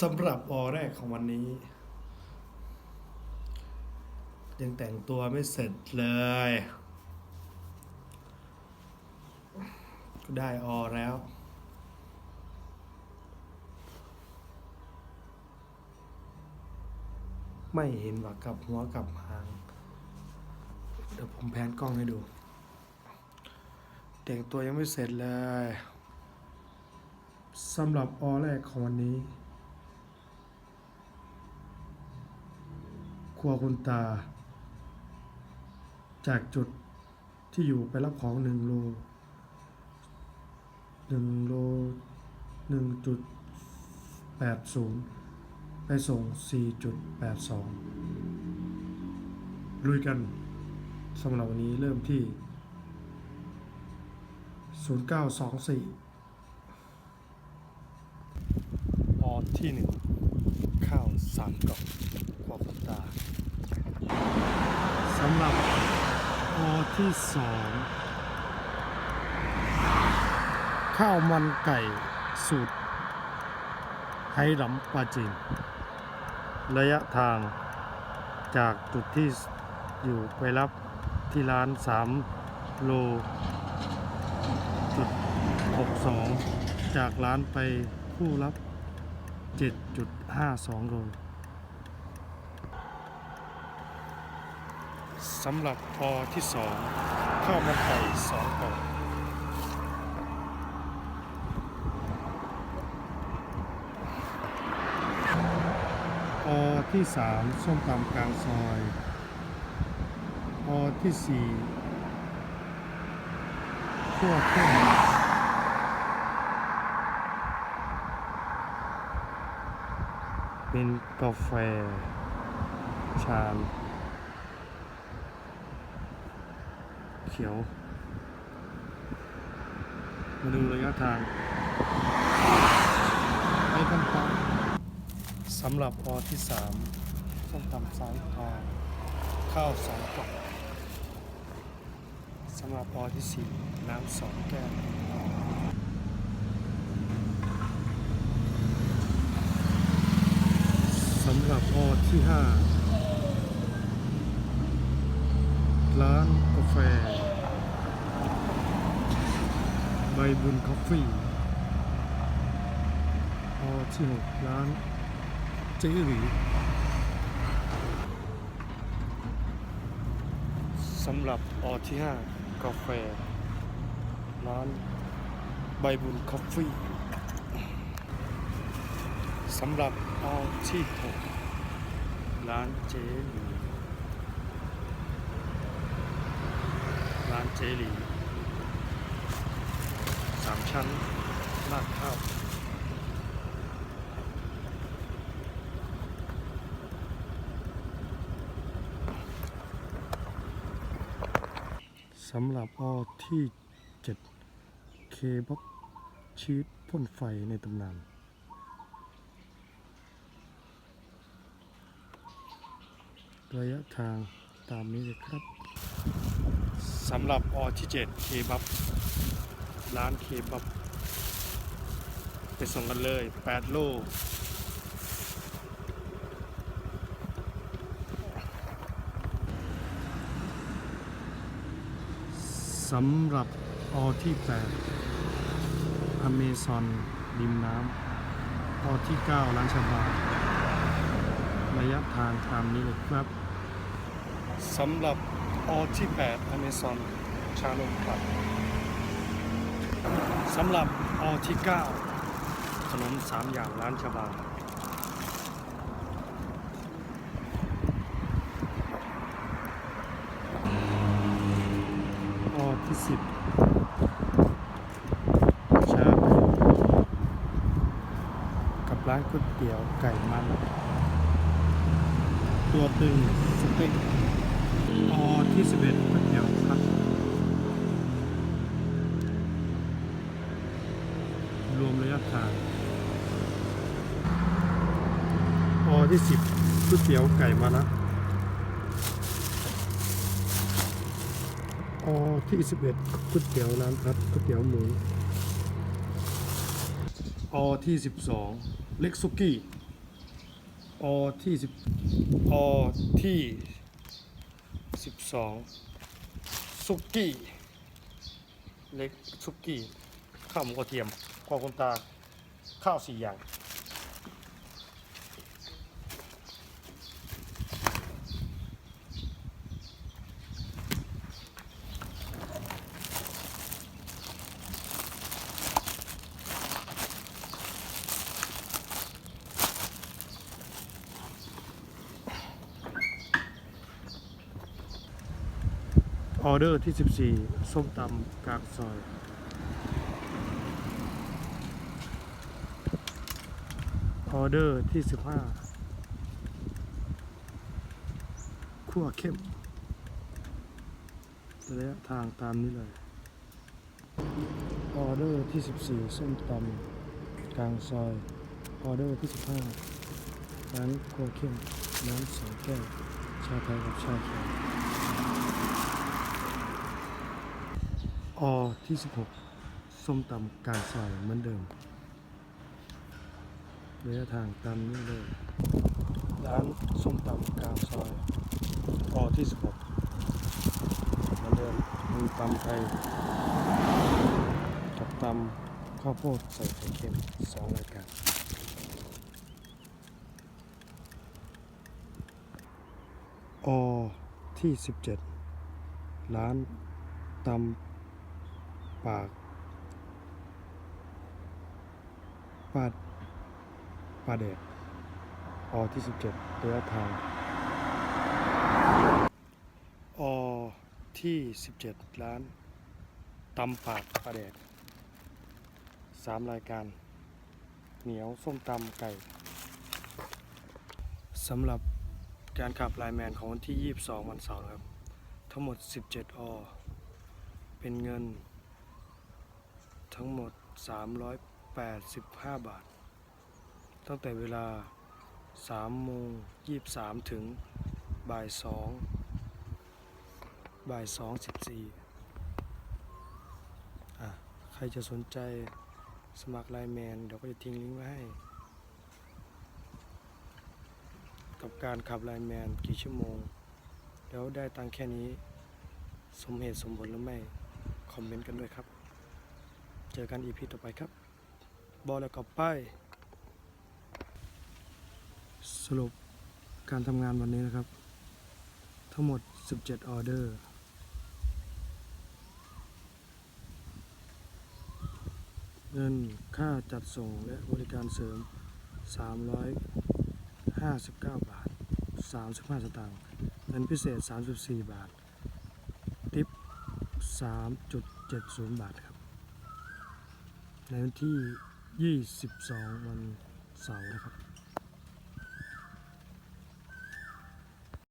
สำหรับออแรกของวันนี้ ยังแต่งตัวไม่เสร็จเลย ก็ได้ออแล้ว ไม่เห็นว่ากลับหัวกลับหาง เดี๋ยวผมแพนกล้องให้ดู แต่งตัวยังไม่เสร็จเลยสำหรับออแรกของวันนี้ รัวคุณตา จากจุดที่อยู่ไปรับของหนึ่งโลหนึ่งโลหนึ่งจุดแปดศูนย์ไปส่งสี่จุดแปดสองลุยกันสำหรับวันนี้เริ่มที่ศูนย์เก้าสองสี่ออที่หนึ่งข้าวสามกล่องครัวคุณตาำหรับออที่สองข้าวมันไก่สูตรไหหลำปาจีนระยะทางจากจุดที่อยู่ไปรับที่ร้าน 3 โลจุด62 จากร้านไปผู้รับ 7.52 โล สำหรับพอที่สองข้าวมันไก่สองกล่องออที่สามส้มตำกลางซอยออที่สี่ขั้วเข้มเป็นกาแฟชาม เขียว มาดูระยะทางไปกันต่อสำหรับออที่สามส้มตำซ้ายพาข้าวสองกล่องสำหรับออที่สี่น้ำสองแก้วสำหรับออที่ห้า ร้านกาแฟ ใบบุญคอฟฟี่พอที่หกร้านเจ๊หลีสำหรับออที่ห้ากาแฟ ร้านใบบุญคอฟฟี่สำหรับออที่หกร้านเจ๊หลี ร้านเจหลีสามชั้นราดข้าวสำหรับออที่เจ็ดเคบ็อกชีสพ่นไฟในตำนานระยะทางตามนี้เลยครับ สำหรับออที่เจ็ดเคบับร้านเคบับไปส่งกันเลย 8 โลสำหรับออที่8อเมซอนริมน้ำออที่ 9 ร้านชาบาระยะทางตามนี้เลยครับสำหรับ ออที่8 Amazon ชาลมครับสำหรับออที่ 9 ขนม 3 อย่างร้านชบาออที่ 10 ชาบกับร้านก๋วยเตี๋ยวไก่มัน ตัวตึงสเต็ก ออที่11ก๋วยเตี๋ยวครับ รวมระยะทางออที่10ก๋วยเตี๋ยวไก่มาละออที่11ก๋วยเตี๋ยวร้านพัดก๋วยเตี๋ยวหมูออที่12เล็กซุกี้อที่สิบอที่ สิบสองซุกี้เล็กซุกี้ข้าวหมูกระเทียมข้างคนตาข้าวสี่อย่าง ออเดอร์ที่ 14 ส้มตำกลางซอยออเดอร์ที่ 15คั่วเข้มระยะทางตามนี้เลย ออเดอร์ที่ 14 ส้มตำกลางซอย ออเดอร์ที่ 15ร้านคั่วเข้มน้ำสองแก้วชาไทยกับชาเขียว อที่ 16 ส้มตำกลางซอยเหมือนเดิมระยะทางตามนี้เลยร้านส้มตำกลางซอยอที่ 16เหมือนเดิมมีตำไทยกับตำข้าวโพดใส่ไข่เค็มสองรายการอที่ 17 ร้านตำ ปาก ปาด ปาเดดอที่ 17ระยะทางอที่ 17 ล้านตำปากปลาแดดสามรายการ เหนียวส้มตำไก่สำหรับการขับไลแมนของวันที่ 22 วันเสาร์ครับ ทั้งหมด 17 อ เป็นเงิน ทั้งหมด 385 บาท ตั้งแต่เวลา3โมง23 ถึงบ่าย2บ่าย2 14อะ ใครจะสนใจสมัครไลน์แมนเดี๋ยวก็จะทิ้งลิงก์ไว้ให้ กับการขับไลน์แมนกี่ชั่วโมง แล้วได้ตังแค่นี้ สมเหตุสมผลหรือไม่ คอมเมนต์กันด้วยครับ เจอกันอีพีต่อไปครับ บอลแล้วก็ป้ายสรุปการทำงานวันนี้นะครับ ทั้งหมด 17 ออเดอร์ เงินค่าจัดส่งและบริการเสริม 359 บาท 35 สตางค์เงินพิเศษ 34 บาท ทิป 3.70 บาทครับ ในวันที่ 22 วันเสาร์นะครับ